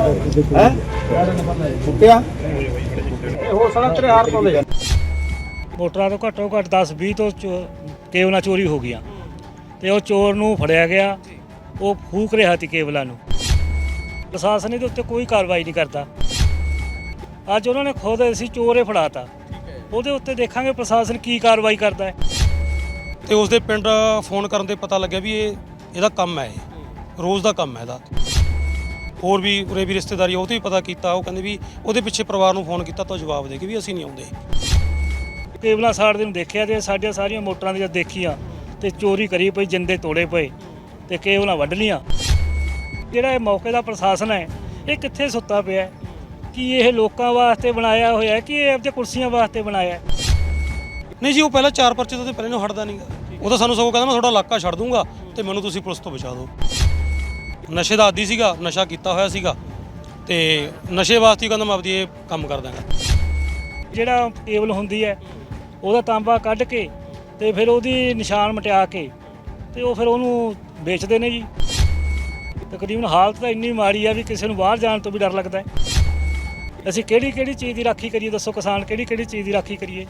ਹੈ? ਫੁੱਟਿਆ ਇਹ ਹੋ ਸਕਦਾ ਤੇਰੇ ਹਾਰ ਤੋਂ ਲੈ ਮੋਟਰਾਂ ਤੋਂ ਘੱਟੋ ਘੱਟ 10 20 ਤੋਂ ਚੋ- ਕੇਬਲਾਂ ਚੋਰੀ ਹੋ ਗਈਆਂ। ਤੇ ਉਹ ਚੋਰ ਨੂੰ ਫੜਿਆ ਗਿਆ। ਉਹ ਫੂਕ ਰਿਹਾ ਸੀ ਕੇਬਲਾਂ ਨੂੰ। ਪ੍ਰਸ਼ਾਸਨ ਇਹਦੇ ਉੱਤੇ ਕੋਈ ਕਾਰਵਾਈ ਨਹੀਂ ਕਰਦਾ। ਅੱਜ ਉਹਨਾਂ ਨੇ ਖੁਦ ਅਸੀਂ ਚੋਰੇ ਫੜਾਤਾ ਉਹਦੇ ਉੱਤੇ ਦੇਖਾਂਗੇ ਪ੍ਰਸ਼ਾਸਨ ਕੀ ਕਾਰਵਾਈ ਕਰਦਾ ਹੈ। ਤੇ ਉਸ ਦੇ ਪਿੰਡ ਫੋਨ ਕਰਨ ਤੇ ਪਤਾ ਲੱਗਿਆ ਵੀ ਇਹ ਇਹਦਾ ਕੰਮ ਹੈ ਇਹ। ਰੋਜ਼ ਦਾ ਕੰਮ ਹੈ ਇਹਦਾ। ਹੋਰ ਵੀ ਉਰੇ ਵੀ ਰਿਸ਼ਤੇਦਾਰੀ ਆ, ਉਹ ਤੋਂ ਵੀ ਪਤਾ ਕੀਤਾ ਉਹ ਕਹਿੰਦੇ ਵੀ ਉਹਦੇ ਪਿੱਛੇ ਪਰਿਵਾਰ ਨੂੰ ਫੋਨ ਕੀਤਾ ਤਾਂ ਉਹ ਜਵਾਬ ਦੇ ਕੇ ਵੀ ਅਸੀਂ ਨਹੀਂ ਆਉਂਦੇ। ਕੇਬਲਾਂ ਸਾੜਦੇ ਨੂੰ ਦੇਖਿਆ ਤੇ ਸਾਡੀਆਂ ਸਾਰੀਆਂ ਮੋਟਰਾਂ ਦੀਆਂ ਦੇਖੀਆਂ ਤੇ ਚੋਰੀ ਕਰੀ ਪਈ ਜਿੰਦੇ ਤੋੜੇ ਪਏ ਤੇ ਕੇਬਲਾਂ ਵੱਢ ਲੀਆਂ ਜਿਹੜਾ ਇਹ ਮੌਕੇ ਦਾ ਪ੍ਰਸ਼ਾਸਨ ਹੈ ਇਹ ਕਿੱਥੇ ਸੁੱਤਾ ਪਿਆ ਹੈ? ਕੀ ਇਹ ਲੋਕਾਂ ਵਾਸਤੇ ਬਣਾਇਆ ਹੋਇਆ ਹੈ ਕਿ ਇਹ ਆਪਦੇ ਕੁਰਸੀਆਂ ਵਾਸਤੇ ਬਣਾਇਆ ਹੈ? ਨਹੀਂ ਜੀ ਉਹ ਪਹਿਲਾਂ ਚਾਰ ਪਰਚੇ ਤੋਂ ਤੇ ਪਹਿਲੇ ਨੂੰ ਹਟਦਾ ਨਹੀਂਗਾ ਉਹ ਤਾਂ ਸਾਨੂੰ ਸਗੋਂ ਕਹਿੰਦਾ ਮੈਂ ਤੁਹਾਡਾ ਇਲਾਕਾ ਛੱਡ ਦੂੰਗਾ ਤੇ ਮੈਨੂੰ ਤੁਸੀਂ ਪੁਲਿਸ ਤੋਂ ਬਚਾ ਦਿਓ। ਨਸ਼ੇ ਦਾ ਆਦੀ ਸੀਗਾ ਨਸ਼ਾ ਕੀਤਾ ਹੋਇਆ ਸੀਗਾ ਤੇ ਨਸ਼ੇ ਵਾਸਤੇ ਹੀ ਕਹਿੰਦਾ ਮੈਂ ਆਪਦੀ ਇਹ ਕੰਮ ਕਰ ਦਾਂਗਾ ਜਿਹੜਾ ਕੇਬਲ ਹੁੰਦੀ ਹੈ ਉਹਦਾ ਤਾਂਬਾ ਕੱਢ ਕੇ ਤੇ ਫਿਰ ਉਹਦੀ ਨਿਸ਼ਾਨ ਮਟਿਆ ਕੇ ਤੇ ਉਹ ਫਿਰ ਉਹਨੂੰ ਵੇਚਦੇ ਨੇ ਜੀ। ਤਕਰੀਬਨ ਹਾਲਤ ਤਾਂ ਇੰਨੀ ਮਾੜੀ ਆ ਵੀ ਕਿਸੇ ਨੂੰ ਬਾਹਰ ਜਾਣ ਤੋਂ ਵੀ ਡਰ ਲੱਗਦਾ ਹੈ। ਅਸੀਂ ਕਿਹੜੀ ਕਿਹੜੀ ਚੀਜ਼ ਦੀ ਰਾਖੀ ਕਰੀਏ ਦੱਸੋ ਕਿਸਾਨ ਕਿਹੜੀ ਕਿਹੜੀ ਚੀਜ਼ ਦੀ ਰਾਖੀ ਕਰੀਏ?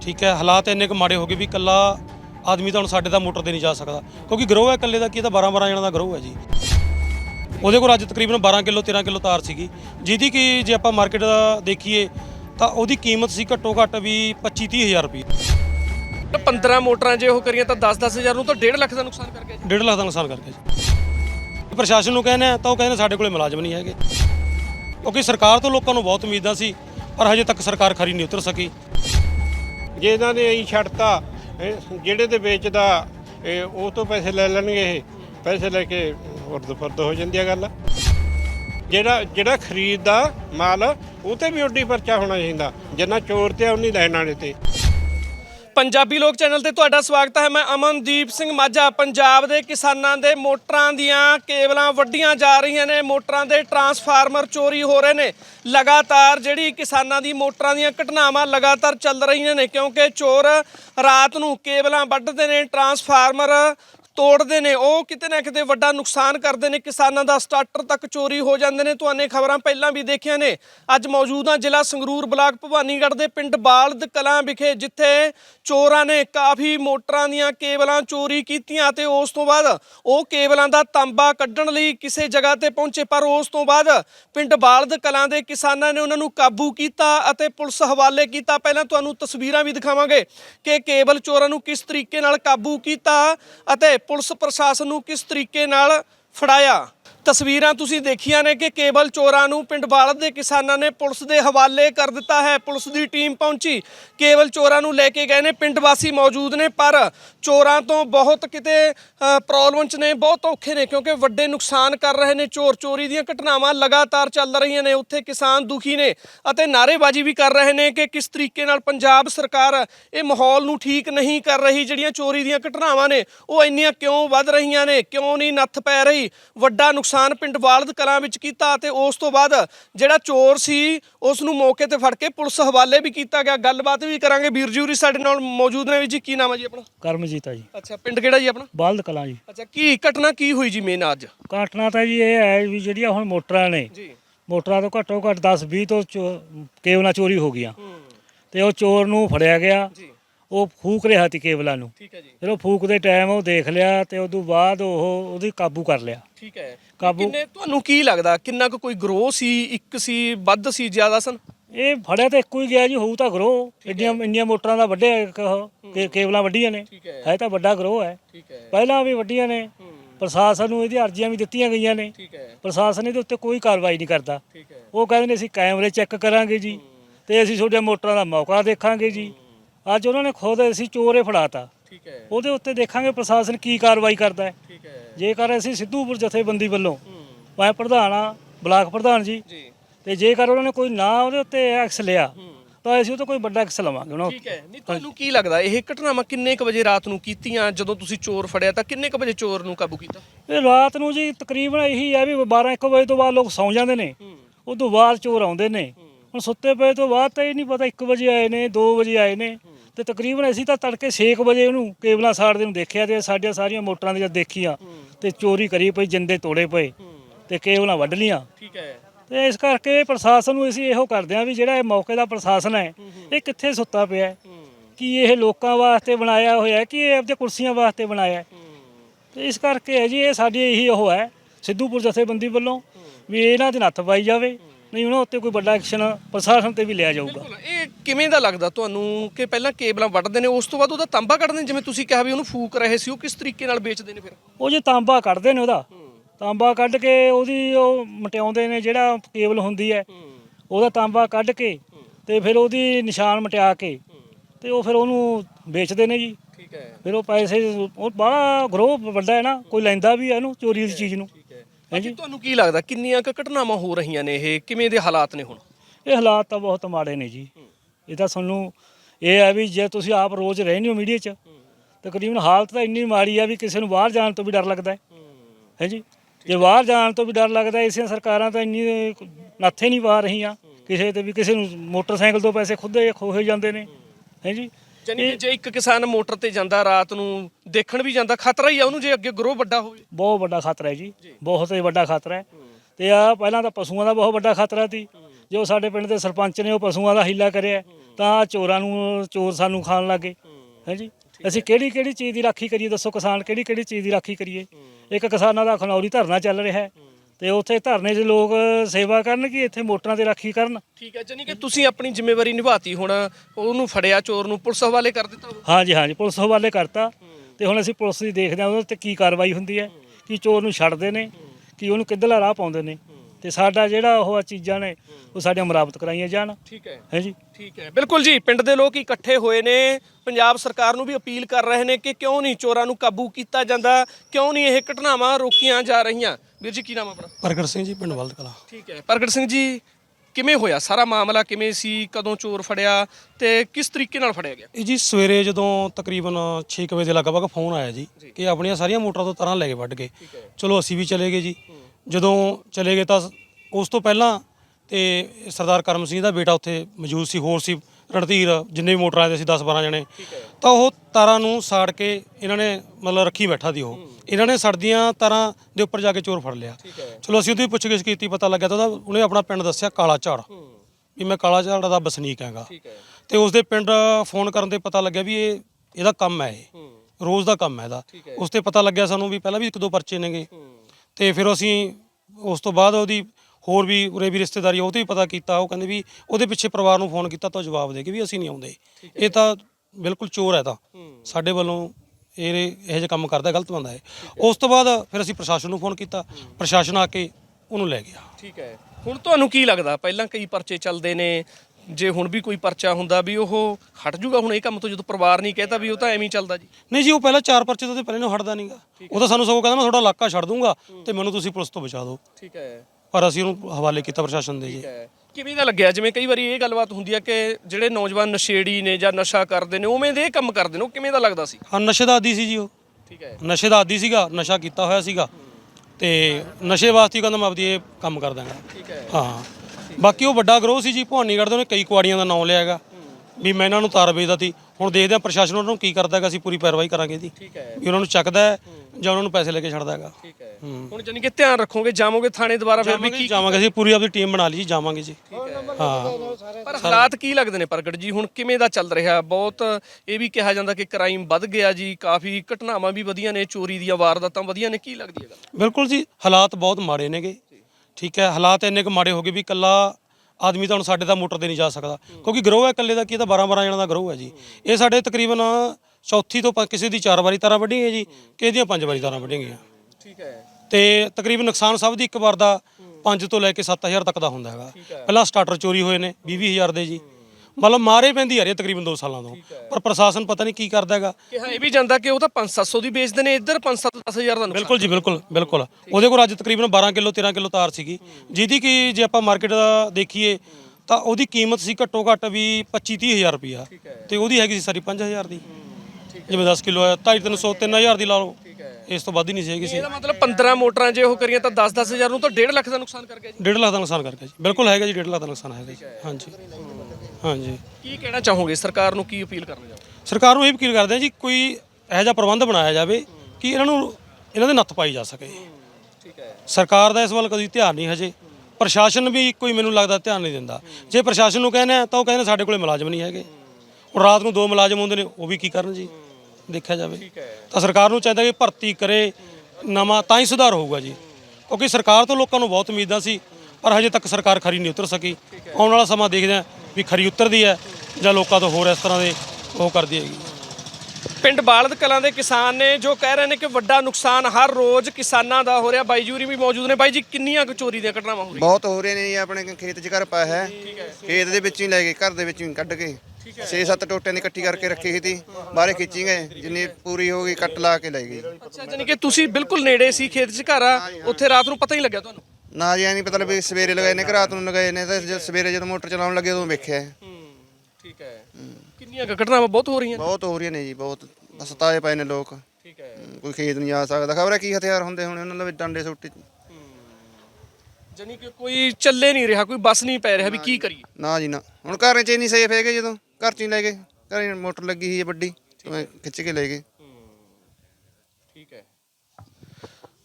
ਠੀਕ ਹੈ ਹਾਲਾਤ ਇੰਨੇ ਕੁ ਮਾੜੇ ਹੋ ਗਏ ਵੀ ਇਕੱਲਾ ਆਦਮੀ ਤਾਂ ਹੁਣ ਸਾਡੇ ਦਾ ਮੋਟਰ ਤੇ ਨਹੀਂ ਜਾ ਸਕਦਾ। ਕਿਉਂਕਿ ਗਰੋਹ ਹੈ ਇਕੱਲੇ ਦਾ ਕੀ ਇਹ ਤਾਂ 12 12 ਜਣਾਂ ਦਾ ਗਰੋਹ ਹੈ ਜੀ। ਉਹਦੇ ਕੋਲ ਅੱਜ ਤਕਰੀਬਨ 12 ਕਿਲੋ 13 ਕਿਲੋ ਤਾਰ ਸੀਗੀ। ਜਿਹਦੀ ਕਿ ਜੇ ਆਪਾਂ ਮਾਰਕੀਟ ਦਾ ਦੇਖੀਏ ਤਾਂ ਉਹਦੀ ਕੀਮਤ ਸੀ ਘੱਟੋ ਘੱਟ ਵੀ 25 30 ਹਜ਼ਾਰ ਰੁਪਏ ਤਾਂ 15 ਮੋਟਰਾਂ ਜੇ ਉਹ ਕਰੀਆਂ ਤਾਂ 10-10 ਹਜ਼ਾਰ ਨੂੰ ਤਾਂ 1.5 ਲੱਖ ਦਾ ਨੁਕਸਾਨ ਕਰ ਗਿਆ ਜੀ। 1.5 ਲੱਖ ਦਾ ਨੁਕਸਾਨ ਕਰਕੇ ਜੀ। ਪ੍ਰਸ਼ਾਸਨ ਨੂੰ ਕਹਿੰਦੇ ਆ ਤਾਂ ਉਹ ਕਹਿੰਦੇ ਸਾਡੇ ਕੋਲੇ ਮੁਲਾਜ਼ਮ ਨਹੀਂ ਹੈਗੇ। ਕਿਉਂਕਿ ਸਰਕਾਰ ਤੋਂ ਲੋਕਾਂ ਨੂੰ ਬਹੁਤ ਉਮੀਦਾਂ ਸੀ ਪਰ ਹਜੇ ਤੱਕ ਸਰਕਾਰ ਖਰੀ ਨਹੀਂ ਉਤਰ ਸਕੀ। ਜੇ ਇਹਨਾਂ ਨੇ ਐਂ ਛੱਡਤਾ ਇਹ ਜਿਹੜੇ ਤੇ ਵੇਚਦਾ, ਇਹ ਉਹ ਤੋਂ ਪੈਸੇ ਲੈ ਲੈਣਗੇ ਇਹ। ਪੈਸੇ ਲੈ ਕੇ ਉਰਦ ਫਰਦ ਹੋ ਜਾਂਦੀ ਆ ਗੱਲ। ਜਿਹੜਾ ਜਿਹੜਾ ਖਰੀਦਦਾ ਮਾਲ, ਉਹ ਤੇ ਵੀ ਉੱਡੀ ਪਰਚਾ ਹੋਣਾ ਚਾਹੀਦਾ। ਜਿੰਨਾ ਚੋਰ ਤੇ ਉਨੀ ਲੈਣ ਵਾਲੇ ਤੇ। ਪੰਜਾਬੀ ਲੋਕ ਚੈਨਲ ਤੇ ਤੁਹਾਡਾ ਸਵਾਗਤ ਹੈ। ਮੈਂ ਅਮਨਦੀਪ ਸਿੰਘ ਮਾਝਾ, ਪੰਜਾਬ ਦੇ ਕਿਸਾਨਾਂ ਦੇ ਮੋਟਰਾਂ ਦੀਆਂ ਕੇਬਲਾਂ ਵੱਡੀਆਂ ਜਾ ਰਹੀਆਂ ਨੇ। ਮੋਟਰਾਂ ਦੇ ਟਰਾਂਸਫਾਰਮਰ ਚੋਰੀ ਹੋ ਰਹੇ ਨੇ। ਲਗਾਤਾਰ ਜਿਹੜੀ ਕਿਸਾਨਾਂ ਦੀ ਮੋਟਰਾਂ ਦੀਆਂ ਘਟਨਾਵਾਂ ਲਗਾਤਾਰ ਚੱਲ ਰਹੀਆਂ ਨੇ, ਕਿਉਂਕਿ ਚੋਰ ਰਾਤ ਨੂੰ ਕੇਬਲਾਂ ਵੱਢਦੇ ਨੇ। ਟਰਾਂਸਫਾਰਮਰ ਤੋੜਦੇ ਨੇ, ਉਹ ਕਿਤੇ ਨਾ ਕਿਤੇ ਵੱਡਾ ਨੁਕਸਾਨ ਕਰਦੇ ਨੇ, ਕਿਸਾਨਾਂ ਦਾ ਸਟਾਰਟਰ ਤੱਕ ਚੋਰੀ ਹੋ ਜਾਂਦੇ ਨੇ। ਤੁਹਾਨੂੰ ਖਬਰਾਂ ਪਹਿਲਾਂ ਵੀ ਦੇਖੀਆਂ ਨੇ। ਅੱਜ ਮੌਜੂਦ ਹਾਂ ਜ਼ਿਲ੍ਹਾ ਸੰਗਰੂਰ ਬਲਾਕ ਭਵਾਨੀਗੜ੍ਹ ਦੇ ਪਿੰਡ ਬਾਲਦ ਕਲਾਂ ਵਿਖੇ, ਜਿੱਥੇ ਚੋਰਾਂ ਨੇ ਕਾਫੀ ਮੋਟਰਾਂ ਦੀਆਂ ਕੇਬਲਾਂ ਚੋਰੀ ਕੀਤੀਆਂ ਤੇ ਉਸ ਤੋਂ ਬਾਅਦ ਉਹ ਕੇਬਲਾਂ ਦਾ ਤਾਂਬਾ ਕੱਢਣ ਲਈ ਕਿਸੇ ਜਗ੍ਹਾ ਤੇ ਪਹੁੰਚੇ। ਪਰ ਉਸ ਤੋਂ ਬਾਅਦ ਪਿੰਡ ਬਾਲਦ ਕਲਾਂ ਦੇ ਕਿਸਾਨਾਂ ਨੇ ਉਹਨਾਂ ਨੂੰ ਕਾਬੂ ਕੀਤਾ ਅਤੇ ਪੁਲਿਸ ਹਵਾਲੇ ਕੀਤਾ। ਪਹਿਲਾਂ ਤੁਹਾਨੂੰ ਤਸਵੀਰਾਂ ਵੀ ਦਿਖਾਵਾਂਗੇ ਕਿ ਕੇਬਲ ਚੋਰਾਂ ਨੂੰ ਕਿਸ ਤਰੀਕੇ ਨਾਲ ਕਾਬੂ ਕੀਤਾ ਅਤੇ ਪੁਲਿਸ ਪ੍ਰਸ਼ਾਸਨ ਨੂੰ ਕਿਸ ਤਰੀਕੇ ਨਾਲ ਫੜਾਇਆ? ਤਸਵੀਰਾਂ ਤੁਸੀਂ ਦੇਖੀਆਂ ਨੇ ਕਿ ਕੇਬਲ ਚੋਰਾਂ ਨੂੰ ਪਿੰਡ ਬਾਲਦ ਦੇ ਕਿਸਾਨਾਂ ਨੇ ਪੁਲਿਸ ਦੇ ਹਵਾਲੇ ਕਰ ਦਿੱਤਾ ਹੈ। ਪੁਲਿਸ ਦੀ ਟੀਮ ਪਹੁੰਚੀ। ਕੇਬਲ ਚੋਰਾਂ ਨੂੰ ਲੈ ਕੇ ਗਏ ਨੇ। ਪਿੰਡ ਵਾਸੀ ਮੌਜੂਦ ਨੇ, ਪਰ ਚੋਰਾਂ ਤੋਂ ਬਹੁਤ ਕਿਤੇ ਪ੍ਰੋਬਲਮ ਚ ਨੇ, ਬਹੁਤ ਔਖੇ ਨੇ, ਕਿਉਂਕਿ ਵੱਡੇ ਨੁਕਸਾਨ ਕਰ ਰਹੇ ਨੇ। ਚੋਰ ਚੋਰੀ ਦੀਆਂ ਘਟਨਾਵਾਂ ਲਗਾਤਾਰ ਚੱਲ ਰਹੀਆਂ ਨੇ। ਉੱਥੇ ਕਿਸਾਨ ਦੁਖੀ ਨੇ ਅਤੇ ਨਾਅਰੇਬਾਜ਼ੀ ਵੀ ਕਰ ਰਹੇ ਨੇ ਕਿ ਕਿਸ ਤਰੀਕੇ ਨਾਲ ਪੰਜਾਬ ਸਰਕਾਰ ਇਹ ਮਾਹੌਲ ਨੂੰ ਠੀਕ ਨਹੀਂ ਕਰ ਰਹੀ। ਜਿਹੜੀਆਂ ਚੋਰੀ ਦੀਆਂ ਘਟਨਾਵਾਂ ਨੇ, ਉਹ ਇੰਨੀਆਂ ਕਿਉਂ ਵੱਧ ਰਹੀਆਂ ਨੇ? ਕਿਉਂ ਨਹੀਂ ਨੱਥ ਪੈ ਰਹੀ? ਵੱਡਾ ਨੁਕਸਾਨ ਪਿੰਡ ਵਾਲਦ ਕਲਾਂ ਵਿੱਚ ਕੀਤਾ ਤੇ ਉਸ ਤੋਂ ਬਾਅਦ ਜਿਹੜਾ ਚੋਰ ਸੀ ਉਸ ਨੂੰ ਮੌਕੇ ਤੇ ਫੜ ਕੇ ਪੁਲਿਸ ਹਵਾਲੇ ਵੀ ਕੀਤਾ ਗਿਆ। ਗੱਲਬਾਤ ਵੀ ਕਰਾਂਗੇ। ਵੀਰ ਜੀ ਹੋਰੀ ਸਾਡੇ ਨਾਲ ਮੌਜੂਦ ਨੇ। ਵੀ ਜੀ ਕੀ ਨਾਮ ਹੈ ਜੀ ਆਪਣਾ? ਕਰਮਜੀਤ ਆ ਜੀ। ਅੱਛਾ ਪਿੰਡ ਕਿਹੜਾ ਜੀ ਆਪਣਾ? ਬਲਦ ਕਲਾਂ ਜੀ। ਅੱਛਾ ਕੀ ਘਟਨਾ ਕੀ ਹੋਈ ਜੀ ਮੇਨ ਅੱਜ? ਘਟਨਾ ਤਾਂ ਜੀ ਇਹ ਹੈ ਵੀ ਜਿਹੜੀਆਂ ਹੁਣ ਮੋਟਰਾਂ ਨੇ ਜੀ। ਮੋਟਰਾਂ ਤੋਂ ਘੱਟੋ ਘੱਟ 10 20 ਤੋਂ ਚੋ- ਕੇਬਲਾਂ ਚੋਰੀ ਹੋ ਗਈਆਂ। ਤੇ ਉਹ ਚੋਰ ਨੂੰ ਫੜਿਆ ਗਿਆ। ਜੀ। ਉਹ ਫੂਕ ਰਿਹਾ ਸੀ ਕੇਬਲਾਂ ਨੂੰ। ਠੀਕ ਹੈ ਜੀ। ਜਦੋਂ ਫੂਕ ਦੇ ਟਾਈਮ ਉਹ ਦੇਖ ਲਿਆ ਤੇ ਉਦੋਂ ਬਾਅਦ ਉਹ ਉਹਦੀ ਕਾਬੂ ਕਰ ਲਿਆ। ਠੀਕ ਹੈ। ਕਾਬੂ- ਕਿੰਨੇ ਤੁਹਾਨੂੰ ਕੀ ਲੱਗਦਾ ਕਿੰਨਾ ਕੁ ਕੋਈ ਗਰੋਹ ਸੀ ਇੱਕ ਸੀ ਵੱਧ ਸੀ ਜ਼ਿਆਦਾ ਸਨ? ਇਹ ਫੜਿਆ ਤਾਂ ਇੱਕੋ ਹੀ ਗਿਆ ਜੀ ਹੋਊ ਤਾਂ ਗਰੋ ਇੰਨੀਆਂ ਇੰਨੀਆਂ ਮੋਟਰਾਂ ਦਾ ਵੱਡੇ ਕੇਬਲਾਂ ਵੱਡੀਆਂ ਨੇ। ਠੀਕ ਹੈ। ਹੈ ਤਾਂ ਵੱਡਾ ਗਰੋ ਹੈ। ਠੀਕ ਹੈ। ਪਹਿਲਾਂ ਵੀ ਵੱਡੀਆਂ ਨੇ। ਪ੍ਰਸ਼ਾਸਨ ਨੂੰ ਇਹਦੀ ਅਰਜ਼ੀਆਂ ਵੀ ਦਿੱਤੀਆਂ ਗਈਆਂ ਨੇ। ਠੀਕ ਹੈ। ਪ੍ਰਸ਼ਾਸਨ ਇਹਦੇ ਉੱਤੇ ਕੋਈ ਕਾਰਵਾਈ ਨਹੀਂ ਕਰਦਾ। ਠੀਕ ਹੈ। ਉਹ ਕਹਿੰਦੇ ਨੇ ਅਸੀਂ ਕੈਮਰੇ ਚੈੱਕ ਕਰਾਂਗੇ ਜੀ ਤੇ ਅਸੀਂ ਤੁਹਾਡੇ ਮੋਟਰਾਂ ਦਾ ਮੌਕਾ ਦੇਖਾਂਗੇ ਜੀ। ਅੱਜ ਉਹਨਾਂ ਨੇ ਖੁਦ ਅਸੀਂ ਚੋਰੇ ਫੜਾਤਾ। ਠੀਕ ਹੈ। ਉਹਦੇ ਉੱਤੇ ਦੇਖਾਂਗੇ ਪ੍ਰਸ਼ਾਸਨ ਕੀ ਕਾਰਵਾਈ ਕਰਦਾ ਹੈ। ਠੀਕ ਹੈ। ਜੇਕਰ ਅਸੀਂ ਸਿੱਧੂਪੁਰ ਜਥੇਬੰਦੀ ਵੱਲੋਂ ਮੈਂ ਪ੍ਰਧਾਨ ਆ ਬਲਾਕ ਪ੍ਰਧਾਨ ਜੀ। ਜੀ। ਤੇ ਜੇਕਰ ਉਹਨਾਂ ਨੇ ਕੋਈ ਨਾ ਉਹਦੇ ਉੱਤੇ ਐਕਸ ਲਿਆ ਤਾਂ ਅਸੀਂ ਉਹ ਤੋਂ ਕੋਈ ਵੱਡਾ ਐਕਸ ਲਵਾਂਗੇ ਉਹਨਾਂ ਠੀਕ ਹੈ। ਨਹੀਂ ਤੁਹਾਨੂੰ ਕੀ ਲੱਗਦਾ ਇਹ ਘਟਨਾਵਾਂ ਕਿੰਨੇ ਕੁ ਵਜੇ ਰਾਤ ਨੂੰ ਕੀਤੀਆਂ? ਜਦੋਂ ਤੁਸੀਂ ਚੋਰ ਫੜਿਆ ਤਾਂ ਕਿੰਨੇ ਕੁ ਵਜੇ ਚੋਰ ਨੂੰ ਕਾਬੂ ਕੀਤਾ? ਇਹ ਰਾਤ ਨੂੰ ਜੀ ਤਕਰੀਬਨ ਇਹੀ ਹੈ ਵੀ 12 1 ਵਜੇ ਤੋਂ ਬਾਅਦ ਲੋਕ ਸੌਂ ਜਾਂਦੇ ਨੇ। ਤੋਂ ਬਾਅਦ ਚੋਰ ਆਉਂਦੇ ਨੇ। ਹੁਣ ਸੁੱਤੇ ਪਏ ਤੋਂ ਬਾਅਦ ਤਾਂ ਇਹ ਨਹੀਂ ਪਤਾ 1 ਵਜੇ ਆਏ ਨੇ 2 ਵਜੇ ਆਏ ਨੇ। ਤੇ ਤਕਰੀਬਨ ਅਸੀਂ ਤਾਂ ਤੜਕੇ 6 ਵਜੇ ਉਹਨੂੰ ਕੇਬਲਾਂ ਸਾੜਦੇ ਨੂੰ ਦੇਖਿਆ ਤੇ ਸਾਡੀਆਂ ਸਾਰੀਆਂ ਮੋਟਰਾਂ ਦੀਆਂ ਦੇਖੀਆਂ ਤੇ ਚੋਰੀ ਕਰੀ ਪਈ ਜਿੰਦੇ ਤੋੜੇ ਪਏ ਤੇ ਕੇਬਲਾਂ ਵੱਢ ਲੀਆਂ। ਠੀਕ ਹੈ। ਤੇ ਇਸ ਕਰਕੇ ਪ੍ਰਸ਼ਾਸਨ ਨੂੰ ਅਸੀਂ ਇਹੋ ਕਰਦੇ ਹਾਂ ਵੀ ਜਿਹੜਾ ਇਹ ਮੌਕੇ ਦਾ ਪ੍ਰਸ਼ਾਸਨ ਹੈ ਇਹ ਕਿੱਥੇ ਸੁੱਤਾ ਪਿਆ ਹੈ? ਕੀ ਇਹ ਲੋਕਾਂ ਵਾਸਤੇ ਬਣਾਇਆ ਹੋਇਆ ਹੈ ਕਿ ਇਹ ਆਪਦੇ ਕੁਰਸੀਆਂ ਵਾਸਤੇ ਬਣਾਇਆ ਹੈ? ਤੇ ਇਸ ਕਰਕੇ ਹੈ ਜੀ ਇਹ ਸਾਡੀ ਇਹੀ ਉਹ ਹੈ ਸਿੱਧੂਪੁਰ ਜਥੇਬੰਦੀ ਵੱਲੋਂ ਵੀ ਇਹਨਾਂ ਦੇ ਨੱਥ ਪਾਈ ਜਾਵੇ ਨਹੀਂ ਉਹਨਾਂ ਉੱਤੇ ਕੋਈ ਵੱਡਾ ਐਕਸ਼ਨ ਪ੍ਰਸ਼ਾਸਨ ਤੇ ਵੀ ਲਿਆ ਜਾਊਗਾ। ਕਿਵੇਂ ਦਾ ਲੱਗਦਾ ਤੁਹਾਨੂੰ ਕਿ ਪਹਿਲਾਂ ਕੇਬਲਾਂ ਵੱਢਦੇ ਨੇ ਉਸ ਤੋਂ ਬਾਅਦ ਉਹਦਾ ਤਾਂਬਾ ਕੱਢਦੇ ਨੇ? ਜਿਵੇਂ ਤੁਸੀਂ ਕਿਹਾ ਵੀ ਉਹਨੂੰ ਫੂਕ ਰਹੇ ਸੀ ਉਹ ਕਿਸ ਤਰੀਕੇ ਨਾਲ ਵੇਚਦੇ ਨੇ ਫਿਰ? ਉਹ ਜੇ ਤਾਂਬਾ ਕੱਢਦੇ ਨੇ ਉਹਦਾ। ਤਾਂਬਾ ਕੱਢ ਕੇ ਉਹਦੀ ਉਹ ਮਟਿਆਉਂਦੇ ਨੇ ਜਿਹੜਾ ਕੇਬਲ ਹੁੰਦੀ ਹੈ। ਉਹਦਾ ਤਾਂਬਾ ਕੱਢ ਕੇ ਤੇ ਫਿਰ ਉਹਦੀ ਨਿਸ਼ਾਨ ਮਟਿਆ ਕੇ ਤੇ ਉਹ ਫਿਰ ਉਹਨੂੰ ਵੇਚਦੇ ਨੇ ਜੀ। ਠੀਕ ਹੈ। ਫਿਰ ਉਹ ਪੈਸੇ ਉਹ ਬੜਾ ਗਰੋਹ ਵੱਡਾ ਹੈ ਨਾ ਕੋਈ ਲੈਂਦਾ ਵੀ ਹੈ ਇਹਨੂੰ ਚੋਰੀ ਦੀ ਚੀਜ਼ ਨੂੰ। ਬਾਕੀ ਤੁਹਾਨੂੰ ਕੀ ਲੱਗਦਾ ਕਿੰਨੀਆਂ ਕੁ ਘਟਨਾਵਾਂ ਹੋ ਰਹੀਆਂ ਨੇ ਇਹ? ਕਿਵੇਂ ਦੇ ਹਾਲਾਤ ਨੇ ਹੁਣ? ਇਹ ਹਾਲਾਤ ਤਾਂ ਬਹੁਤ ਮਾੜੇ ਨੇ ਜੀ। ਇਹ ਤਾਂ ਸਾਨੂੰ ਇਹ ਹੈ ਵੀ ਜੇ ਤੁਸੀਂ ਆਪ ਰੋਜ਼ ਰਹਿੰਦੇ ਹੋ ਮੀਡੀਆ 'ਚ ਤਕਰੀਬਨ ਹਾਲਤ ਤਾਂ ਇੰਨੀ ਮਾੜੀ ਆ ਵੀ ਕਿਸੇ ਨੂੰ ਬਾਹਰ ਜਾਣ ਤੋਂ ਵੀ ਡਰ ਲੱਗਦਾ ਹੈ। ਹੈ ਜੀ? ਜੇ ਬਾਹਰ ਜਾਣ ਤੋਂ ਵੀ ਡਰ ਲੱਗਦਾ ਇਸੇ ਸਰਕਾਰਾਂ ਤਾਂ ਇੰਨੀ ਨੱਥੇ ਨਹੀਂ ਪਾ ਰਹੀਆਂ। ਕਿਸੇ ਤੇ ਵੀ ਕਿਸੇ ਨੂੰ ਮੋਟਰਸਾਈਕਲ ਤੋਂ ਪੈਸੇ ਖੁੱਦੇ ਖੋਹੇ ਜਾਂਦੇ ਨੇ। ਹੈ ਜੀ? ਜਾਨੀ ਕਿ ਜੇ ਇੱਕ ਕਿਸਾਨ ਮੋਟਰ ਤੇ ਜਾਂਦਾ ਰਾਤ ਨੂੰ ਦੇਖਣ ਵੀ ਜਾਂਦਾ ਖਤਰਾ ਹੀ ਆ ਉਹਨੂੰ ਜੇ ਅੱਗੇ ਗਰੋਹ ਵੱਡਾ ਹੋਵੇ। ਬਹੁਤ ਵੱਡਾ ਖਤਰਾ ਹੈ ਜੀ। ਬਹੁਤ ਹੀ ਵੱਡਾ ਖਤਰਾ ਹੈ। ਤੇ ਆ ਪਹਿਲਾਂ ਤਾਂ ਪਸ਼ੂਆਂ ਦਾ ਬਹੁਤ ਵੱਡਾ ਖਤਰਾ ਸੀ। ਜੋ ਸਾਡੇ ਪਿੰਡ ਦੇ ਸਰਪੰਚ ਨੇ ਉਹ ਪਸ਼ੂਆਂ ਦਾ ਹੀਲਾ ਕਰਿਆ ਤਾਂ ਚੋਰਾਂ ਨੂੰ ਚੋਰ ਸਾਨੂੰ ਖਾਣ ਲੱਗੇ। ਹੈ ਜੀ? ਅਸੀਂ ਕਿਹੜੀ ਕਿਹੜੀ ਚੀਜ਼ ਦੀ ਰਾਖੀ ਕਰੀਏ ਦੱਸੋ ਕਿਸਾਨ ਕਿਹੜੀ ਕਿਹੜੀ ਚੀਜ਼ ਦੀ ਰਾਖੀ ਕਰੀਏ? ਇੱਕ ਕਿਸਾਨਾਂ ਦਾ ਖਨੌਰੀ ਧਰਨਾ ਚੱਲ ਰਿਹਾ ਹੈ ਤੇ ਉੱਥੇ ਧਰਨੇ 'ਚ ਲੋਕ ਸੇਵਾ ਕਰਨ ਕਿ ਇੱਥੇ ਮੋਟਰਾਂ ਤੇ ਰਾਖੀ ਕਰਨ? ਠੀਕ ਹੈ ਜਾਨੀ ਕਿ ਤੁਸੀਂ ਆਪਣੀ ਜ਼ਿੰਮੇਵਾਰੀ ਨਿਭਾਤੀ ਹੁਣ ਉਹਨੂੰ ਫੜਿਆ ਚੋਰ ਨੂੰ ਪੁਲਿਸ ਹਵਾਲੇ ਕਰ ਦਿੱਤਾ। ਹਾਂਜੀ ਹਾਂਜੀ ਪੁਲਿਸ ਹਵਾਲੇ ਕਰਤਾ। ਤੇ ਹੁਣ ਅਸੀਂ ਪੁਲਿਸ ਦੀ ਦੇਖਦੇ ਹਾਂ ਉਹਦੇ ਤੇ ਕੀ ਕਾਰਵਾਈ ਹੁੰਦੀ ਹੈ ਕਿ ਚੋਰ ਨੂੰ ਛੱਡਦੇ ਨੇ ਕਿ ਉਹਨੂੰ ਕਿੱਧਰਲਾ ਰਾਹ ਪਾਉਂਦੇ ਨੇ। ਤੇ ਸਾਡਾ ਜਿਹੜਾ ਉਹ ਆ ਚੀਜ਼ਾਂ ਨੇ ਉਹ ਸਾਡੀਆਂ ਮੁਰਾਬਤ ਕਰਾਈਆਂ ਜਾਣ। ਠੀਕ ਹੈ। ਹੈ ਜੀ? ਠੀਕ ਹੈ। ਬਿਲਕੁਲ ਜੀ ਪਿੰਡ ਦੇ ਲੋਕ ਇਕੱਠੇ ਹੋਏ ਨੇ। ਪੰਜਾਬ ਸਰਕਾਰ ਨੂੰ ਵੀ ਅਪੀਲ ਕਰ ਰਹੇ ਨੇ ਕਿ ਕਿਉਂ ਨਹੀਂ ਚੋਰਾਂ ਨੂੰ ਕਾਬੂ ਕੀਤਾ ਜਾਂਦਾ ਕਿਉਂ ਨਹੀਂ ਇਹ ਘਟਨਾਵਾਂ ਰੋਕੀਆਂ ਜਾ ਰਹੀਆਂ। ਵੀਰ ਜੀ ਕੀ ਨਾਮ ਆਪਣਾ? ਪ੍ਰਗਟ ਸਿੰਘ ਜੀ ਪਿੰਡ ਬਲਦ ਕਲਾ। ਠੀਕ ਹੈ। ਪ੍ਰਗਟ ਸਿੰਘ ਜੀ ਕਿਵੇਂ ਹੋਇਆ? ਸਾਰਾ ਮਾਮਲਾ ਕਿਵੇਂ ਸੀ? ਕਦੋਂ ਚੋਰ ਫੜਿਆ? ਤੇ ਕਿਸ ਤਰੀਕੇ ਨਾਲ ਫੜਿਆ ਗਿਆ? ਇਹ ਜੀ ਸਵੇਰੇ ਜਦੋਂ ਤਕਰੀਬਨ 6 ਵਜੇ ਦੇ ਲਗਭਗ ਫੋਨ ਆਇਆ ਜੀ ਕਿ ਆਪਣੀਆਂ ਸਾਰੀਆਂ ਮੋਟਰਾਂ ਤੋਂ ਤਾਰਾਂ ਲੈ ਕੇ ਵੱਢ ਗਏ। ਚਲੋ ਅਸੀਂ ਵੀ ਚਲੇ ਗਏ ਜੀ। ਜਦੋਂ ਚਲੇ ਗਏ ਤਾਂ ਉਸ ਤੋਂ ਪਹਿਲਾਂ ਤੇ ਸਰਦਾਰ ਕਰਮ ਸਿੰਘ ਦਾ ਬੇਟਾ ਉੱਥੇ ਮੌਜੂਦ ਸੀ ਹੋਰ ਸੀ ਰਣਧੀਰ ਜਿੰਨੇ ਵੀ ਮੋਟਰਾਂ ਆਏ ਸੀ 10 12 ਜਣੇ। ਤਾਂ ਉਹ ਤਾਰਾਂ ਨੂੰ ਸਾੜ ਕੇ ਇਹਨਾਂ ਨੇ ਮਤਲਬ ਰੱਖੀ ਬੈਠਾ ਦੀ ਉਹ। ਇਹਨਾਂ ਨੇ ਸੜਦੀਆਂ ਤਾਰਾਂ ਦੇ ਉੱਪਰ ਜਾ ਕੇ ਚੋਰ ਫੜ ਲਿਆ। ਚਲੋ ਅਸੀਂ ਉਹਦੀ ਪੁੱਛਗਿੱਛ ਕੀਤੀ ਪਤਾ ਲੱਗਿਆ ਤਾਂ ਉਹਦਾ ਉਹਨੇ ਆਪਣਾ ਪਿੰਡ ਦੱਸਿਆ ਕਾਲਾ ਝਾੜ। ਵੀ ਮੈਂ ਕਾਲਾ ਝਾੜ ਦਾ ਵਸਨੀਕ ਹੈਗਾ। ਤੇ ਉਸ ਦੇ ਪਿੰਡ ਫੋਨ ਕਰਨ ਤੇ ਪਤਾ ਲੱਗਿਆ ਵੀ ਇਹ ਇਹਦਾ ਕੰਮ ਹੈ ਇਹ। ਰੋਜ਼ ਦਾ ਕੰਮ ਹੈ ਇਹਦਾ। ਉਸ ਤੇ ਪਤਾ ਲੱਗਿਆ ਸਾਨੂੰ ਵੀ ਪਹਿਲਾਂ ਵੀ ਇੱਕ ਦੋ ਪਰਚੇ ਨੇਗੇ। ਤੇ ਫਿਰ ਅਸੀਂ ਉਸ ਤੋਂ ਬਾਅਦ ਉਹਦੀ ਹੋਰ ਵੀ ਉਰੇ ਵੀ ਰਿਸ਼ਤੇਦਾਰੀ ਉਹ ਤੇ ਵੀ ਪਤਾ ਕੀਤਾ ਉਹ ਕਹਿੰਦੇ ਵੀ ਉਹਦੇ ਪਿੱਛੇ ਪਰਿਵਾਰ ਨੂੰ ਫੋਨ ਕੀਤਾ ਤਾਂ ਜਵਾਬ ਦੇ ਕੇ ਵੀ ਅਸੀਂ ਨਹੀਂ ਆਉਂਦੇ। ਇਹ ਤਾਂ ਬਿਲਕੁਲ ਚੋਰ ਹੈ ਤਾਂ। ਸਾਡੇ ਵੱਲੋਂ ਇਹ ਇਹੋ ਜਿਹੇ ਕੰਮ ਕਰਦਾ ਗਲਤ ਬੰਦਾ ਹੈ ਉਸ ਤੋਂ ਬਾਅਦ ਫਿਰ ਅਸੀਂ ਪ੍ਰਸ਼ਾਸਨ ਨੂੰ ਫੋਨ ਕੀਤਾ ਪ੍ਰਸ਼ਾਸਨ ਆ ਕੇ ਉਹਨੂੰ ਲੈ ਗਿਆ। ਠੀਕ ਹੈ। ਹੁਣ ਤੁਹਾਨੂੰ ਕੀ ਲੱਗਦਾ? ਪਹਿਲਾਂ ਕਈ ਪਰਚੇ ਚੱਲਦੇ ਨੇ ਜੇ ਹੁਣ ਵੀ ਕੋਈ ਪਰਚਾ ਹੁੰਦਾ ਵੀ ਉਹ ਹਟ ਜੂਗਾ ਹੁਣ ਇਹ ਕੰਮ ਤੋਂ ਜਦੋਂ ਪਰਿਵਾਰ ਨਹੀਂ ਕਹਿਤਾ ਵੀ ਉਹ ਤਾਂ ਐਵੇਂ ਹੀ ਚੱਲਦਾ ਜੀ। ਨਹੀਂ ਜੀ ਉਹ ਪਹਿਲਾਂ ਚਾਰ ਪਰਚੇ ਤੋਂ ਤੇ ਪਹਿਲੇ ਨੂੰ ਹਟਦਾ ਨਹੀਂਗਾ ਉਹ ਤਾਂ ਸਾਨੂੰ ਸਗੋਂ ਕਹਿੰਦਾ ਮੈਂ ਤੁਹਾਡਾ ਇਲਾਕਾ ਛੱਡ ਦੂੰਗਾ ਤੇ ਮੈਨੂੰ ਤੁਸੀਂ ਪੁਲਿਸ ਤੋਂ ਬਚਾ ਦਿਓ। ਠੀਕ ਹੈ। ਪਰ ਅਸੀਂ ਉਹਨੂੰ ਹਵਾਲੇ ਕੀਤਾ ਪ੍ਰਸ਼ਾਸਨ ਦੇ ਜੀ। ਕਿਵੇਂ ਦਾ ਲੱਗਿਆ? ਜਿਵੇਂ ਕਈ ਵਾਰੀ ਇਹ ਗੱਲਬਾਤ ਹੁੰਦੀ ਹੈ ਕਿ ਜਿਹੜੇ ਨੌਜਵਾਨ ਨਸ਼ੇੜੀ ਨੇ ਜਾਂ ਨਸ਼ਾ ਕਰਦੇ ਨੇ ਉਵੇਂ ਦੇ ਇਹ ਕੰਮ ਕਰਦੇ ਨੇ ਉਹ ਕਿਵੇਂ ਦਾ ਲੱਗਦਾ ਸੀ? ਹਾਂ ਨਸ਼ੇ ਦਾ ਆਦੀ ਸੀ ਜੀ ਉਹ। ਠੀਕ ਹੈ। ਨਸ਼ੇ ਦਾ ਆਦੀ ਸੀਗਾ ਨਸ਼ਾ ਕੀਤਾ ਹੋਇਆ ਸੀਗਾ ਤੇ ਨਸ਼ੇ ਵਾਸਤੇ ਕਹਿੰਦਾ ਮੈਂ ਆਪਦੀ ਇਹ ਕੰਮ ਕਰ ਦਾਂਗਾ ਠੀਕ ਹੈ। ਹਾਂ। ਬਾਕੀ ਉਹ ਵੱਡਾ ਗਰੋਹ ਸੀ ਜੀ ਭਵਾਨੀਗੜ੍ਹ ਦੇ ਉਹਨੇ ਕਈ ਕੁਆੜੀਆਂ ਦਾ ਨਾਮ ਲਿਆ ਹੈਗਾ। ਵੀ ਮੈਂ ਇਹਨਾਂ ਨੂੰ ਤਾਰ ਵੇਚਦਾ ਸੀ। ਹੁਣ ਦੇਖਦੇ ਆ ਪ੍ਰਸ਼ਾਸਨ ਉਹਨਾਂ ਨੂੰ ਕੀ ਕਰਦਾ ਹੈਗਾ ਅਸੀਂ ਪੂਰੀ ਪੈਰਵਾਈ ਕਰਾਂਗੇ ਜੀ। ਠੀਕ ਹੈ। ਵੀ ਉਹਨਾਂ ਨੂੰ ਚੱਕਦਾ ਹੈ ਜਾਂ ਉਹਨਾਂ ਨੂੰ ਪੈਸੇ ਲੈ ਕੇ ਛੱਡਦਾ ਹੈਗਾ। ਠੀਕ ਹੈ। ਹੂੰ। ਹੁਣ ਜਾਨੀ ਕਿ ਧਿਆਨ ਰੱਖੋਗੇ ਜਾਵੋਗੇ ਥਾਣੇ ਦੁਬਾਰਾ ਫਿਰ ਵੀ ਕੀ ਜਾਵਾਂਗੇ। ਅਸੀਂ ਪੂਰੀ ਆਪਣੀ ਟੀਮ ਬਣਾ ਲਈ ਜੀ ਜਾਵਾਂਗੇ ਜੀ। ਹਾਂ। ਪਰ ਹਾਲਾਤ ਕੀ ਲੱਗਦੇ ਨੇ ਪ੍ਰਗਟ ਜੀ? ਹੁਣ ਕਿਵੇਂ ਦਾ ਚੱਲ ਰਿਹਾ? ਬਹੁਤ ਇਹ ਵੀ ਕਿਹਾ ਜਾਂਦਾ ਕਿ ਕ੍ਰਾਈਮ ਵੱਧ ਗਿਆ ਜੀ। ਕਾਫੀ ਘਟਨਾਵਾਂ ਵੀ ਵਧੀਆਂ ਨੇ ਚੋਰੀ ਦੀਆਂ ਵਾਰਦਾਤਾਂ ਵਧੀਆਂ ਨੇ। ਕੀ ਲੱਗਦੀ ਹੈ ਬਿਲਕੁਲ ਜੀ ਹਾਲਾਤ ਬਹੁਤ ਮਾੜੇ ਨੇਗੇ। ਠੀਕ ਹੈ ਹਾਲਾਤ ਇੰਨੇ ਕੁ ਮਾੜੇ ਹੋ ਗਏ ਵੀ ਇਕੱਲਾ ਆਦਮੀ ਤਾਂ ਹੁਣ ਸਾਡੇ ਦਾ ਮੋਟਰ ਤੇ ਨਹੀਂ ਜਾ ਸਕਦਾ। ਕਿਉਂਕਿ ਗਰੋਹ ਹੈ ਇਕੱਲੇ ਦਾ ਕੀ ਇਹ ਤਾਂ 12 12 ਜਣਾਂ ਦਾ ਗਰੋਹ ਹੈ ਜੀ। ਇਹ ਸਾਡੇ ਤਕਰੀਬਨ ਚੌਥੀ ਤੋਂ ਪ- ਕਿਸੇ ਦੀ ਚਾਰ ਵਾਰੀ ਤਾਰਾਂ ਵੱਢੀਆਂ ਜੀ ਕਿਸੇ ਦੀਆਂ ਪੰਜ ਵਾਰੀ ਤਾਰਾਂ ਵੱਢੀਆਂ ਗਈਆਂ ਠੀਕ ਹੈ। ਤੇ ਤਕਰੀਬਨ ਨੁਕਸਾਨ ਸਭ ਦੀ ਇੱਕ ਵਾਰ ਦਾ 5 ਤੋਂ ਲੈ ਕੇ 7000 ਤੱਕ ਦਾ ਹੁੰਦਾ ਹੈਗਾ। ਪਹਿਲਾਂ ਸਟਾਰਟਰ ਚੋਰੀ ਹੋਏ ਨੇ 20 20000 ਦੇ ਜੀ। ਮਤਲਬ ਮਾਰੇ ਪੈਂਦੀ ਆ ਰਹੀ ਹੈ ਤਕਰੀਬਨ 2 ਸਾਲਾਂ ਤੋਂ। ਪਰ ਪ੍ਰਸ਼ਾਸਨ ਪਤਾ ਨਹੀਂ ਕੀ ਕਰਦਾ ਹੈਗਾ। ਕਿਹਾ ਇਹ ਵੀ ਜਾਂਦਾ ਕਿ ਉਹ ਤਾਂ 5-700 ਦੀ ਵੇਚਦੇ ਨੇ ਇੱਧਰ 5-7 10000 ਦਾ ਨੁਕਸਾਨ ਬਿਲਕੁਲ ਜੀ ਬਿਲਕੁਲ ਬਿਲਕੁਲ। ਉਹਦੇ ਕੋਲ ਅੱਜ ਤਕਰੀਬਨ 12 ਕਿਲੋ 13 ਕਿਲੋ ਤਾਰ ਸੀਗੀ। ਜਿਹਦੀ ਕਿ ਜੇ ਆਪਾਂ ਮਾਰਕੀਟ ਦਾ ਦੇਖੀਏ ਤਾਂ ਉਹਦੀ ਕੀਮਤ ਸੀ ਘੱਟੋ ਘੱਟ ਵੀ 25 30000 ਰੁਪਿਆ ਤੇ ਉਹਦੀ ਹੈਗੀ ਸੀ ਸਾਰੀ 5000 ਦੀ। ਜਿਵੇਂ 10 ਕਿਲੋ ਹੈ 250 300 3000 ਦੀ ਲਾ ਲਓ। ਇਸ ਤੋਂ ਵੱਧ ਹੀ ਨਹੀਂ ਸੀ ਹੈਗੀ ਸੀ। ਇਹਦਾ ਮਤਲਬ 15 ਮੋਟਰਾਂ ਜੇ ਉਹ ਕਰੀਆਂ ਤਾਂ 10-10000 ਨੂੰ ਤਾਂ 1.5 ਲੱਖ ਦਾ ਨੁਕਸਾਨ ਕਰ ਗਿਆ ਜੀ। 1.5 ਲੱਖ ਦਾ ਨੁਕਸਾਨ ਕਰਕੇ ਜੀ। ਬਿਲਕੁਲ ਹੈਗਾ ਜੀ 1.5 ਲੱਖ ਦਾ ਨੁਕਸਾਨ ਹੈਗਾ ਜੀ। ਹਾਂਜੀ। ਹਾਂਜੀ। ਕੀ ਕਹਿਣਾ ਚਾਹੋਗੇ? ਸਰਕਾਰ ਨੂੰ ਕੀ ਅਪੀਲ ਕਰਨਾ ਚਾਹੋਗੇ? ਸਰਕਾਰ ਨੂੰ ਇਹ ਅਪੀਲ ਕਰਦੇ ਹਾਂ ਜੀ ਕੋਈ ਇਹੋ ਜਿਹਾ ਪ੍ਰਬੰਧ ਬਣਾਇਆ ਜਾਵੇ ਕਿ ਇਹਨਾਂ ਨੂੰ ਇਹਨਾਂ ਦੇ ਨੱਥ ਪਾਈ ਜਾ ਸਕੇ। ਠੀਕ ਹੈ। ਸਰਕਾਰ ਦਾ ਇਸ ਵੱਲ ਕਦੀ ਧਿਆਨ ਨਹੀਂ ਹਜੇ। ਪ੍ਰਸ਼ਾਸਨ ਵੀ ਕੋਈ ਮੈਨੂੰ ਲੱਗਦਾ ਧਿਆਨ ਨਹੀਂ ਦਿੰਦਾ। ਜੇ ਪ੍ਰਸ਼ਾਸਨ ਨੂੰ ਕਹਿੰਦੇ ਆ ਤਾਂ ਉਹ ਕਹਿੰਦੇ ਸਾਡੇ ਕੋਲੇ ਮੁਲਾਜ਼ਮ ਨਹੀਂ ਹੈਗੇ। ਹੁਣ ਰਾਤ ਨੂੰ ਦੋ ਮੁਲਾਜ਼ਮ ਹੁੰਦੇ ਨੇ ਉਹ ਵੀ ਕੀ ਕਰਨ ਜੀ? ਦੇਖਿਆ ਜਾਵੇ। ਤਾਂ ਸਰਕਾਰ ਨੂੰ ਚਾਹੀਦਾ ਕਿ ਭਰਤੀ ਕਰੇ ਨਵਾਂ ਤਾਂ ਹੀ ਸੁਧਾਰ ਹੋਊਗਾ ਜੀ। ਕਿਉਂਕਿ ਸਰਕਾਰ ਤੋਂ ਲੋਕਾਂ ਨੂੰ ਬਹੁਤ ਉਮੀਦਾਂ ਸੀ ਪਰ ਹਜੇ ਤੱਕ ਸਰਕਾਰ ਖਰੀ ਨਹੀਂ ਉਤਰ ਸਕੀ। ਆਉਣ ਵਾਲਾ ਸਮਾਂ ਦੇਖਦੇ ਆ ਵੀ ਖਰੀ ਉਤਰਦੀ ਹੈ ਜਾਂ ਲੋਕਾਂ ਤੋਂ ਹੋਰ ਇਸ ਤਰ੍ਹਾਂ ਦੇ ਉਹ ਕਰਦੀ ਹੈਗੀ। ਪਿੰਡ ਬਾਲਦ ਕਲਾਂ ਦੇ ਕਿਸਾਨ ਨੇ ਜੋ ਕਹਿ ਰਹੇ ਨੇ ਕਿ ਵੱਡਾ ਨੁਕਸਾਨ ਹਰ ਰੋਜ਼ ਕਿਸਾਨਾਂ ਦਾ ਹੋ ਰਿਹਾ। ਬਾਈ ਜੂਰੀ ਵੀ ਮੌਜੂਦ ਨੇ। ਬਾਈ ਜੀ ਕਿੰਨੀਆਂ ਕੁ ਚੋਰੀ ਦੀਆਂ ਘਟਨਾਵਾਂ ਹੋ ਰਹੀਆਂ? ਬਹੁਤ ਹੋ ਰਹੇ ਨੇ ਜੀ ਆਪਣੇ ਖੇਤ 'ਚ ਘਰ ਪਾਇਆ ਹੈ। ਖੇਤ ਦੇ ਵਿੱਚ ਹੀ ਲੈ ਗਏ ਘਰ ਦੇ ਵਿੱਚ ਹੀ ਕੱਢ ਕੇ। 6-7 ਟੋਟਿਆਂ ਦੀ ਇਕੱਠੀ ਕਰਕੇ ਰੱਖੀ ਸੀ ਤੀ। ਬਾਹਰੇ ਖਿੱਚੀ ਗਏ ਜਿੰਨੀ ਪੂਰੀ ਹੋ ਗਈ ਕੱਟ ਲਾ ਕੇ ਲੈ ਗਏ। ਅੱਛਾ ਜਾਨੀ ਕਿ ਤੁਸੀਂ ਬਿਲਕੁਲ ਨੇੜੇ ਸੀ ਖੇਤ 'ਚ ਘਰ ਆ ਉੱਥੇ ਰਾਤ ਨੂੰ ਪਤਾ ਹੀ ਲੱਗਿਆ ਤੁਹਾਨੂੰ? ਨਾ ਜੀ ਐ ਨਹੀਂ ਪਤਾ ਵੀ ਸਵੇਰੇ ਲਗਾਏ ਨੇ ਕਿ ਰਾਤ ਨੂੰ ਲਗਾਏ ਨੇ ਤਾਂ ਜਦ ਸਵੇਰੇ ਜਦੋਂ ਮੋਟਰ ਚਲਾਉਣ ਲੱਗੇ ਉਦੋਂ ਵੇਖਿਆ। ਹੈ। ਠੀਕ ਹੈ। ਕਿੰਨੀਆਂ ਕੁ ਘਟਨਾਵਾਂ ਬਹੁਤ ਹੋ ਰਹੀਆਂ? ਬਹੁਤ ਹੋ ਰਹੀਆਂ ਨੇ ਜੀ ਬਹੁਤ। ਸਤਾਏ ਪਏ ਨੇ ਲੋਕ। ਠੀਕ ਹੈ। ਕੋਈ ਖੇਤ ਨਹੀਂ ਆ ਸਕਦਾ। ਖਬਰ ਹੈ ਕੀ ਹਥਿਆਰ ਹੁੰਦੇ ਹੋਣੇ ਉਹਨਾਂ ਦੇ ਡਾਂਡੇ ਸੁੱਟੀ। ਜਾਨੀ ਕਿ ਕੋਈ ਚੱਲੇ ਨਹੀਂ ਰਿਹਾ ਕੋਈ ਬੱਸ ਨਹੀਂ ਪੈ ਰਿਹਾ ਵੀ ਕੀ ਕਰੀਏ? ਨਾ ਜੀ ਨਾ। ਹੁਣ ਘਰਾਂ 'ਚ ਹੀ ਨਹੀਂ ਸੇਫ ਹੈਗੇ ਜਦੋਂ ਘਰ 'ਚ ਹੀ ਲੈ ਗਏ। ਘਰੇ ਮੋਟਰ ਲੱਗੀ ਸੀ ਵੱਡੀ ਤੇ ਖਿੱਚ ਕੇ ਲੈ ਗਏ। ਠੀਕ ਹੈ।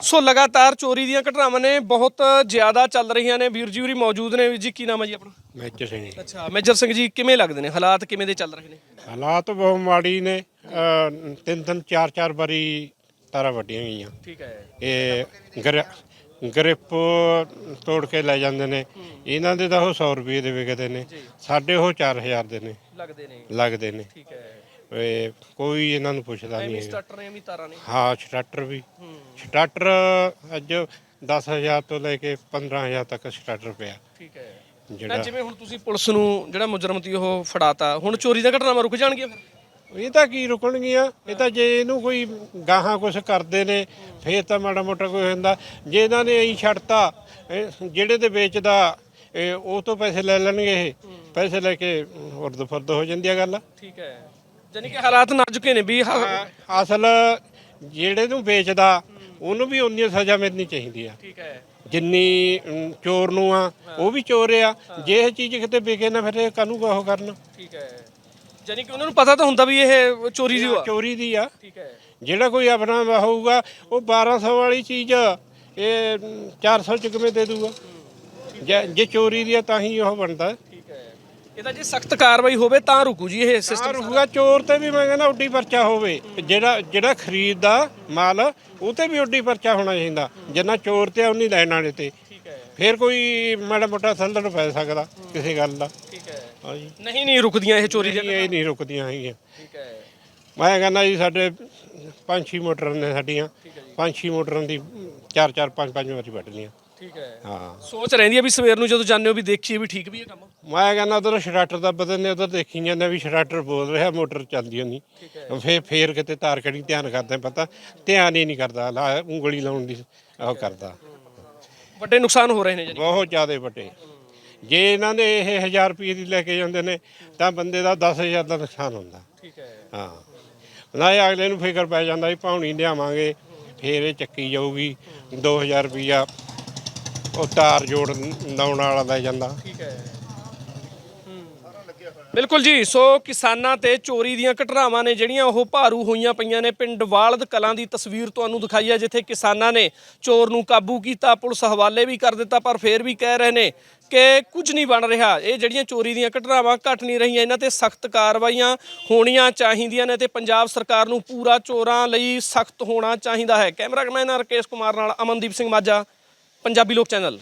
ਸੋ ਲਗਾਤਾਰ ਚੋਰੀ ਦੀਆਂ ਘਟਨਾਵਾਂ ਨੇ ਬਹੁਤ ਜ਼ਿਆਦਾ ਚੱਲ ਰਹੀਆਂ ਨੇ। ਵੀਰ ਜੀ ਹੋਰੀ ਮੌਜੂਦ ਨੇ। ਵੀਰ ਜੀ ਕੀ ਨਾਮ ਹੈ ਜੀ ਆਪਣਾ? ਵਿੱਚ ਸਿੰਘ ਅੱਛਾ ਮੇਜਰ ਸਿੰਘ ਜੀ ਕਿਵੇਂ ਲੱਗਦੇ ਨੇ? ਹਾਲਾਤ ਕਿਵੇਂ ਦੇ ਚੱਲ ਰਹੇ ਨੇ? ਹਾਲਾਤ ਬਹੁਤ ਮਾੜੀ ਨੇ। ਅਹ ਤਿੰਨ ਤਿੰਨ ਚਾਰ ਚਾਰ ਵਾਰੀ ਤਾਰਾਂ ਵੱਡੀਆਂ ਗਈਆਂ। ਠੀਕ ਹੈ। ਇਹ ਗਰ ਗ੍ਰਿਪ ਤੋੜ ਕੇ ਲੈ ਜਾਂਦੇ ਨੇ। ਇਹਨਾਂ ਦੇ ਤਾਂ ਉਹ 100 ਰੁਪਏ ਦੇ ਵਿਕਦੇ ਨੇ। ਸਾਡੇ ਉਹ 4000 ਦੇ ਨੇ। ਲੱਗਦੇ ਨੇ। ਲੱਗਦੇ ਨੇ। ਠੀਕ ਹੈ। ਇਹ ਕੋਈ ਇਹਨਾਂ ਨੂੰ ਪੁੱਛਦਾ ਨਹੀਂ ਐਵੇਂ ਹੈਗਾ। ਸਟਾਰਟਰ ਨੇ ਵੀ ਤਾਰਾਂ ਨੇ। ਹਾਂ ਸਟਾਰਟਰ ਵੀ। ਸਟਾਰਟਰ ਅੱਜ 10000 ਤੋਂ ਲੈ ਕੇ 15000 ਤੱਕ ਸਟਾਰਟਰ ਪਿਆ। ਠੀਕ ਹੈ। ਜਿਹੜਾ ਜਿਵੇਂ ਹੁਣ ਤੁਸੀਂ ਪੁਲਿਸ ਨੂੰ ਜਿਹੜਾ ਮੁਜਰਮ ਤੀ ਉਹ ਫੜਾਤਾ ਹੁਣ ਚੋਰੀ ਦੀਆਂ ਘਟਨਾਵਾਂ ਰੁਕ ਜਾਣਗੀਆਂ ਫਿਰ? ਇਹ ਤਾਂ ਕੀ ਰੁਕਣਗੀਆਂ? ਇਹ ਤਾਂ ਜੇ ਇਹਨੂੰ ਕੋਈ ਗਾਹਾਂ ਕੁਝ ਕਰਦੇ ਨੇ ਫੇਰ ਤਾਂ ਮਾੜਾ ਮੋਟਾ ਕੋਈ ਹੁੰਦਾ। ਜੇ ਇਹਨਾਂ ਨੇ ਐਂ ਛੱਡਤਾ ਇਹ ਜਿਹੜੇ ਤੇ ਵੇਚਦਾ ਇਹ ਉਹ ਤੋਂ ਪੈਸੇ ਲੈ ਲੈਣਗੇ ਇਹ। ਪੈਸੇ ਲੈ ਕੇ ਉਰਦ ਫਰਦ ਹੋ ਜਾਂਦੀ ਆ ਗੱਲ। ਠੀਕ ਹੈ। ਜਾਨੀ ਕਿ ਹਾਲਾਤ ਨਾਜ਼ੁਕੇ ਨੇ ਵੀ ਹ- ਅਸਲ ਜਿਹੜੇ ਨੂੰ ਵੇਚਦਾ ਉਹਨੂੰ ਵੀ ਉਨੀ ਸਜ਼ਾ ਮਿਲਣੀ ਚਾਹੀਦੀ ਆ। ਠੀਕ ਹੈ। ਜਿੰਨੀ ਅਮ, ਚੋਰ ਨੂੰ ਆ ਉਹ ਵੀ ਚੋਰ ਆ। ਜੇ ਇਹ ਚੀਜ਼ ਕਿਤੇ ਵਿਕੇ ਨਾ ਫਿਰ ਇਹ ਕਾਹਨੂੰ ਉਹ ਕਰਨ? ਠੀਕ ਹੈ। ਜਾਨੀ ਕਿ ਉਹਨਾਂ ਨੂੰ ਪਤਾ ਤਾਂ ਹੁੰਦਾ ਵੀ ਇਹ ਚੋਰੀ ਦੀ ਹੋਆ ਚੋਰੀ ਦੀ ਆ। ਠੀਕ ਹੈ। ਜਿਹੜਾ ਕੋਈ ਆਪਣਾ ਹੋਊਗਾ ਉਹ 1200 ਵਾਲੀ ਚੀਜ਼ ਇਹ 400 ਚ ਕਿਵੇਂ ਦੇ ਦੂਗਾ? ਜੇ ਜੇ ਚੋਰੀ ਦੀ ਆ ਤਾਂ ਹੀ ਉਹ ਬਣਦਾ। ਇਹਦਾ ਜੇ ਸਖਤ ਕਾਰਵਾਈ ਹੋਵੇ ਤਾਂ ਰੁਕੂ ਜੀ ਇਹ ਸਿਸਟਮ ਰਹੂਗਾ ਚੋਰ ਤੇ ਵੀ ਮੈਂ ਕਹਿੰਦਾ ਉੱਡੀ ਪਰਚਾ ਹੋਵੇ। ਜਿਹੜਾ ਜਿਹੜਾ ਖਰੀਦਦਾ ਮਾਲ ਉਹ ਤੇ ਵੀ ਉੱਡੀ ਪਰਚਾ ਹੋਣਾ ਚਾਹੀਦਾ। ਜਿੰਨਾ ਚੋਰ ਤੇ ਉਨੀ ਲੈਣ ਵਾਲੇ ਤੇ। ਫਿਰ ਕੋਈ ਮਾੜਾ ਮੋਟਾ ਸਲਦਣ ਪੈ ਸਕਦਾ ਕਿਸੇ ਗੱਲ ਦਾ। ਠੀਕ ਹੈ। ਹਾਂਜੀ ਨਹੀਂ ਨਹੀਂ ਰੁਕਦੀਆਂ ਇਹ ਚੋਰੀ ਦੀਆਂ ਇਹ ਨਹੀਂ ਰੁਕਦੀਆਂ ਹੈਗੀਆਂ। ਠੀਕ ਹੈ। ਮੈਂ ਕਹਿੰਦਾ ਜੀ ਸਾਡੇ ਪੰਜ ਛੇ ਮੋਟਰ ਨੇ ਸਾਡੀਆਂ। ਪੰਜ ਛੇ ਮੋਟਰਾਂ ਦੀ ਚਾਰ ਚਾਰ ਪੰਜ ਪੰਜ ਵਾਰੀ ਵੱਢ ਲੀਆਂ ਠੀਕ ਹੈ। ਹਾਂ। ਸੋਚ ਰਹਿੰਦੀ ਹੈ ਵੀ ਸਵੇਰ ਨੂੰ ਜਦੋਂ ਜਾਂਦੇ ਹੋ ਵੀ ਦੇਖੀਏ ਵੀ ਠੀਕ ਵੀ ਹੈ ਕੰਮ। ਮੈਂ ਕਹਿੰਦਾ ਉਧਰ ਸ਼ਟਾਟਰ ਦਾ ਬਦਲ ਨੇ ਉਧਰ ਦੇਖੀ ਜਾਂਦੇ ਵੀ ਸ਼ਟਾਟਰ ਬੋਲ ਰਿਹਾ ਮੋਟਰ ਚੱਲਦੀ ਨਹੀਂ ਫੇਰ ਫੇਰ ਕਿਤੇ ਤਾਰ ਕੜੀ ਧਿਆਨ ਕਰਦੇ ਪਤਾ ਧਿਆਨ ਹੀ ਨਹੀਂ ਕਰਦਾ ਲਾ ਉਂਗਲੀ ਲਾਉਣ ਦੀ ਉਹ ਕਰਦਾ। ਵੱਡੇ ਨੁਕਸਾਨ ਹੋ ਰਹੇ ਨੇ ਜਾਨੀ ਬਹੁਤ ਜ਼ਿਆਦਾ ਵੱਡੇ। ਜੇ ਇਹਨਾਂ ਦੇ ਇਹ 1000 ਰੁਪਏ ਦੀ ਲੈ ਕੇ ਜਾਂਦੇ ਨੇ ਤਾਂ ਬੰਦੇ ਦਾ 10000 ਦਾ ਨੁਕਸਾਨ ਹੁੰਦਾ। ਠੀਕ ਹੈ। ਹਾਂ। ਨਾ ਇਹ ਅਗਲੇ ਨੂੰ ਫਿਕਰ ਪੈ ਜਾਂਦਾ ਵੀ ਪਾਉਣੀ ਲਿਆਵਾਂਗੇ ਫੇਰ ਇਹ ਚੱਕੀ ਜਾਊਗੀ 2000 ਰੁਪਿਆ ਉਹ ਤਾਰ ਜੋੜ ਲਾਉਣ ਵਾਲਾ ਲੈ ਜਾਂਦਾ। ਠੀਕ ਹੈ। ਬਿਲਕੁਲ ਜੀ, ਸੋ ਕਿਸਾਨਾਂ ਤੇ ਚੋਰੀ ਦੀਆਂ ਘਟਨਾਵਾਂ ਨੇ ਜਿਹੜੀਆਂ ਉਹ ਭਾਰੂ ਹੋਈਆਂ ਪਈਆਂ ਨੇ। ਪਿੰਡ ਵਾਲਦ ਕਲਾਂ ਦੀ ਤਸਵੀਰ ਤੁਹਾਨੂੰ ਦਿਖਾਈ ਹੈ, ਜਿੱਥੇ ਕਿਸਾਨਾਂ ਨੇ ਚੋਰ ਨੂੰ ਕਾਬੂ ਕੀਤਾ, ਪੁਲਿਸ ਹਵਾਲੇ ਵੀ ਕਰ ਦਿੱਤਾ, ਪਰ ਫੇਰ ਵੀ ਕਹਿ ਰਹੇ ਨੇ ਕਿ ਕੁਝ ਨਹੀਂ ਬਣ ਰਿਹਾ। ਇਹ ਜਿਹੜੀਆਂ ਚੋਰੀ ਦੀਆਂ ਘਟਨਾਵਾਂ ਘਟ ਨਹੀਂ ਰਹੀਆਂ, ਇਹਨਾਂ ਤੇ ਸਖਤ ਕਾਰਵਾਈਆਂ ਹੋਣੀਆਂ ਚਾਹੀਦੀਆਂ ਨੇ ਤੇ ਪੰਜਾਬ ਸਰਕਾਰ ਨੂੰ ਪੂਰਾ ਚੋਰਾਂ ਲਈ ਸਖਤ ਹੋਣਾ ਚਾਹੀਦਾ ਹੈ। ਕੈਮਰਾਮੈਨ ਰਕੇਸ਼ ਕੁਮਾਰ ਨਾਲ ਅਮਨਦੀਪ ਸਿੰਘ ਮਾਝਾ। ਪੰਜਾਬੀ ਲੋਕ ਚੈਨਲ।